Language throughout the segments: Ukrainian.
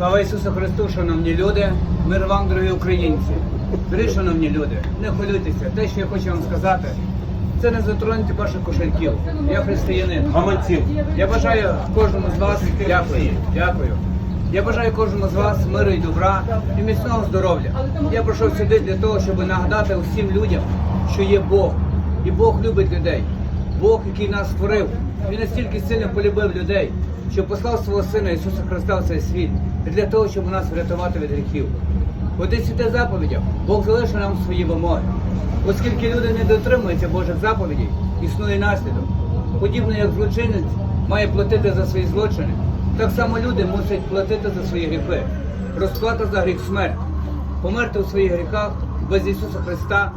Слава Ісусу Христу, шановні люди, мир вам, дорогі українці. Дорогі шановні люди, не хвилюйтеся. Те, що я хочу вам сказати, це не затронути ваших кошельків. Я християнин. Гаманців. Я бажаю кожному з вас, дякую, дякую. Я бажаю кожному з вас миру і добра і міцного здоров'я. Я прийшов сюди для того, щоб нагадати усім людям, що є Бог. І Бог любить людей. Бог, який нас створив, він настільки сильно полюбив людей, що послав свого Сина Ісуса Христа в цей світ для того, щоб нас врятувати від гріхів. У десяти заповідях Бог залишив нам свої вимоги. Оскільки люди не дотримуються Божих заповідей, існує наслідок. Подібно як злочинець має платити за свої злочини, так само люди мусять платити за свої гріхи. Розплата за гріх смерть. Померти у своїх гріхах без Ісуса Христа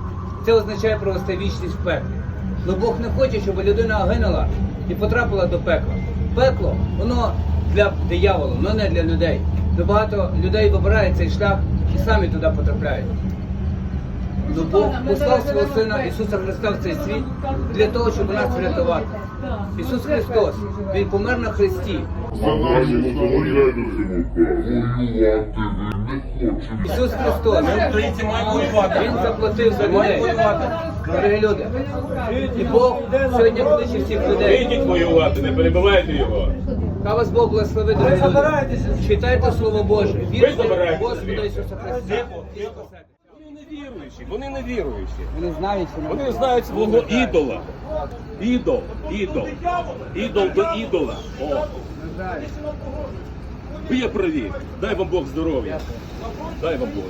це означає провести вічність в пеклі. Но Бог не хоче, щоб людина гинула і потрапила до пекла. Пекло, воно для дияволу, але не для людей. То багато людей вибирає цей шлях і самі туди потрапляють. Ну, Бог послав свого Сина Ісуса Христа в цей світ для того, щоб нас врятувати. Ісус Христос, Він помер на Христі. За наші воювати. Ісус Христос, Ми, маємо воювати. Він заплатив за людей. воювати. Дорогі люди. І Бог сьогодні кличе всіх людей. Вийдіть воювати, не перебивайте його. Хай вас Бог благословить, дорогі люди. Читайте Слово Боже. Вірте в Господа. Ісуса Христа. Вони не віруючі, вони не віруючі. Вони знають, що Вони знають свого ідола. Ідол, ідол. Ідол до ідола. О, ви є праві. Дай вам Бог здоров'я. Дай вам Бог.